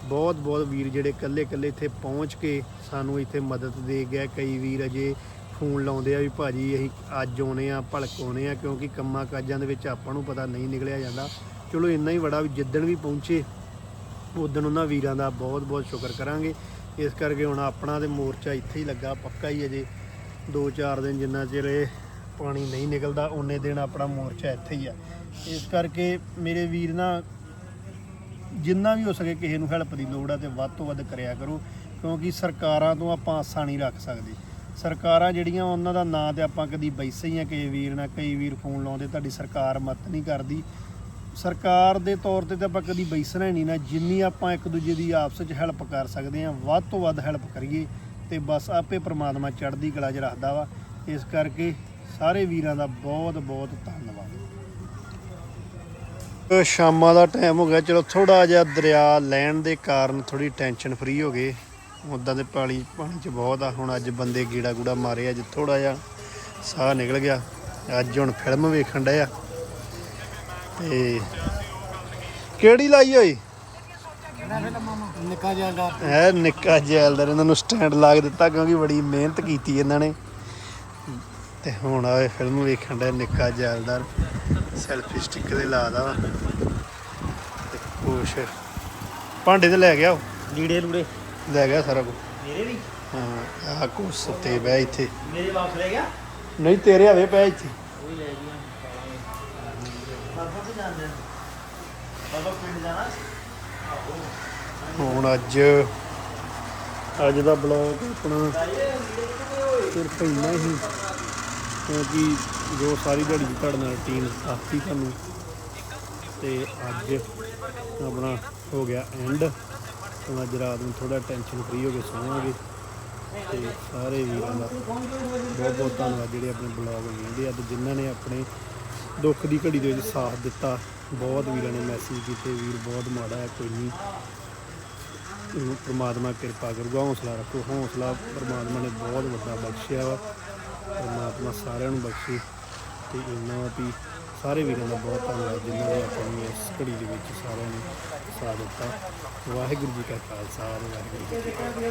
ਬਹੁਤ ਬਹੁਤ ਵੀਰ ਜਿਹੜੇ ਇਕੱਲੇ ਇਕੱਲੇ ਇੱਥੇ ਪਹੁੰਚ ਕੇ ਸਾਨੂੰ ਇੱਥੇ ਮਦਦ ਦੇ ਗਿਆ ਕਈ ਵੀਰ ਅਜੇ ਫੋਨ ਲਾਉਂਦੇ ਆ ਵੀ ਭਾਜੀ ਅਸੀਂ ਅੱਜ ਆਉਨੇ ਆ, ਭਲਕ ਆਉਨੇ ਆ, ਕਿਉਂਕਿ ਕੰਮਾਂ ਕਾਜਾਂ ਦੇ ਵਿੱਚ ਆਪਾਂ ਨੂੰ ਪਤਾ ਨਹੀਂ ਨਿਕਲਿਆ ਜਾਂਦਾ। ਚਲੋ ਇੰਨਾ ਹੀ ਬੜਾ ਵੀ ਜਿੱਦਣ ਵੀ ਪਹੁੰਚੇ, ਉਦੋਂ ਉਹਨਾਂ ਵੀਰਾਂ ਦਾ ਬਹੁਤ ਬਹੁਤ ਸ਼ੁਕਰ ਕਰਾਂਗੇ। ਇਸ ਕਰਕੇ ਹੁਣ ਆਪਣਾ ਤੇ ਮੋਰਚਾ ਇੱਥੇ ਹੀ ਲੱਗਾ, ਪੱਕਾ ਹੀ ਅਜੇ 2-4 ਦਿਨ ਜਿੰਨਾ ਚਿਰ ਇਹ ਪਾਣੀ ਨਹੀਂ ਨਿਕਲਦਾ ਉਹਨੇ ਦਿਨ ਆਪਣਾ ਮੋਰਚਾ ਇੱਥੇ ਹੀ ਆ। ਇਸ ਕਰਕੇ ਮੇਰੇ ਵੀਰ ਨਾ ਜਿੰਨਾ ਵੀ ਹੋ ਸਕੇ ਕਿਸੇ ਨੂੰ ਹੈਲਪ ਦੀ ਲੋੜ ਆ ਤੇ ਵੱਧ ਤੋਂ ਵੱਧ ਕਰਿਆ ਕਰੋ, ਕਿਉਂਕਿ ਸਰਕਾਰਾਂ ਤੋਂ ਆਪਾਂ ਆਸਾਂ ਨਹੀਂ ਰੱਖ ਸਕਦੇ। ਸਰਕਾਰਾਂ ਜਿਹੜੀਆਂ ਉਹਨਾਂ ਦਾ ਨਾਂ ਤੇ ਆਪਾਂ ਕਦੀ ਬੈਸੇ ਹੀ ਆ, ਕਈ ਵੀਰ ਨਾਲ ਕਈ ਵੀਰ ਫੋਨ ਲਾਉਂਦੇ, ਤੁਹਾਡੀ ਸਰਕਾਰ ਮਤ ਨਹੀਂ ਕਰਦੀ। ਸਰਕਾਰ ਦੇ ਤੌਰ ਤੇ ਤਾਂ ਆਪਾਂ ਕਦੀ ਬੈਸਣਾ ਹੀ ਨਹੀਂ ਨਾ, ਜਿੰਨੀ ਆਪਾਂ ਇੱਕ ਦੂਜੇ ਦੀ ਆਪਸ ਵਿੱਚ ਹੈਲਪ ਕਰ ਸਕਦੇ ਹਾਂ, ਵੱਧ ਤੋਂ ਵੱਧ ਹੈਲਪ ਕਰੀਏ ਤੇ ਬਸ ਆਪੇ ਪ੍ਰਮਾਤਮਾ ਚੜ੍ਹਦੀ ਕਲਾ 'ਚ ਰੱਖਦਾ ਵਾ। ਇਸ ਕਰਕੇ ਸਾਰੇ ਵੀਰਾਂ ਦਾ ਬਹੁਤ ਬਹੁਤ ਧੰਨਵਾਦ। ਸ਼ਾਮਾਂ ਦਾ ਟਾਈਮ ਹੋ ਗਿਆ। ਚਲੋ ਥੋੜਾ ਜਿਹਾ ਦਰਿਆ ਲੈਣ ਦੇ ਕਾਰਨ ਥੋੜੀ ਟੈਨਸ਼ਨ ਫਰੀ ਹੋ ਗਏ। ਉਦਾਂ ਦੇ ਪਾਣੀ ਪਾਣੀ 'ਚ ਬਹੁਤ ਆ। ਹੁਣ ਅੱਜ ਬੰਦੇ ਗੀੜਾ ਗੂੜਾ ਮਾਰੇ, ਅੱਜ ਥੋੜਾ ਜਿਹਾ ਸਾਹ ਨਿਕਲ ਗਿਆ। ਅੱਜ ਹੁਣ ਫਿਲਮ ਵੇਖਣ ਡਏ ਆ। ਤੇ ਕਿਹੜੀ ਲਾਈ ਹੋਈ? ਨਿੱਕਾ ਜਿਹਾ ਦਾ ਹੈ ਨਿੱਕਾ ਜੈਲਦਾਰ। ਇਹਨਾਂ ਨੂੰ ਸਟੈਂਡ ਲਾ ਕੇ ਦਿੱਤਾ ਕਿਉਂਕਿ ਬੜੀ ਮਿਹਨਤ ਕੀਤੀ ਇਹਨਾਂ ਨੇ। ਤੇ ਹੁਣ ਆਏ ਫਿਲਮ ਵੇਖਣ ਦਾ ਨਿੱਕਾ ਜੈਲਦਾਰ। ਸੈਲਫੀ ਸਟਿੱਕ ਦੇ ਲਾਦਾ ਵਾ ਤੇ ਕੁਛ ਭਾਂਡੇ ਤੇ ਲੈ ਗਿਆ ਉਹ। ਲੀੜੇ ਲੂੜੇ। ਲੈ ਗਿਆ ਸਾਰਾ ਕੁਝ ਮੇਰੇ ਵੀ? ਹਾਂ ਆਹ ਕੁਛ ਸੁੱਤੇ ਇੱਥੇ। ਮੇਰੇ ਵਾਪਸ ਲੈ ਗਿਆ? ਨਹੀਂ ਤੇਰੇ ਹਵੇ ਪੈ ਇੱਥੇ। ਉਹ ਹੀ ਲੈ ਗਿਆ ਤੇ ਜਾਂਦੇ ਬਾਬਾ ਪਿੰਡ ਜਾਣਾ ਹੁਣ ਅੱਜ ਅੱਜ ਦਾ ਬਲੌਗ ਆਪਣਾ ਸਿਰਫ ਇੰਨਾ ਹੀ, ਕਿਉਂਕਿ ਜੋ ਸਾਰੀ ਦਿਹਾੜੀ ਤੁਹਾਡੇ ਨਾਲ ਰੁਟੀਨ ਸਾਥੀ ਤੁਹਾਨੂੰ ਤੇ ਅੱਜ ਆਪਣਾ ਹੋ ਗਿਆ ਐਂਡ ਹੁਣ ਅੱਜ ਰਾਤ ਨੂੰ ਥੋੜਾ ਟੈਨਸ਼ਨ ਫਰੀ ਹੋ ਕੇ ਸੌਵਾਂਗੇ, ਤੇ ਸਾਰੇ ਵੀਰਾਂ ਦਾ ਬਹੁਤ ਬਹੁਤ ਧੰਨਵਾਦ ਜਿਹੜੇ ਆਪਣੇ ਬਲੌਗ ਵੇਖਦੇ ਆ, ਤੇ ਜਿਨ੍ਹਾਂ ਨੇ ਆਪਣੇ ਦੁੱਖ ਦੀ ਘੜੀ ਦੇ ਵਿੱਚ ਸਾਥ ਦਿੱਤਾ। ਬਹੁਤ ਵੀਰਾਂ ਨੇ ਮੈਸੇਜ ਕੀਤੇ, ਵੀਰ, ਬਹੁਤ ਮਾੜਾ ਹੈ, ਕੋਈ ਨਹੀਂ। ਪਰਮਾਤਮਾ ਕਿਰਪਾ ਕਰੂਗਾ, ਹੌਸਲਾ ਰੱਖੋ। ਹੌਸਲਾ ਪਰਮਾਤਮਾ ਨੇ ਬਹੁਤ ਵੱਡਾ ਬਖਸ਼ਿਆ ਵਾ। ਪਰਮਾਤਮਾ ਸਾਰਿਆਂ ਨੂੰ ਬਖਸ਼ੇ ਤੇ ਇੰਨਾ ਵੀ ਸਾਰੇ ਵੀਰਾਂ ਦਾ ਬਹੁਤ ਧੰਨਵਾਦ, ਜਿਨ੍ਹਾਂ ਨੇ ਆਪਣੀ ਇਸ ਘੜੀ ਦੇ ਵਿੱਚ ਸਾਰਿਆਂ ਨੂੰ ਸਾਥ ਦਿੱਤਾ। ਵਾਹਿਗੁਰੂ ਜੀ ਕਾ ਖਾਲਸਾ, ਵਾਹਿਗੁਰੂ ਜੀ ਕੀ ਫਤਿਹ।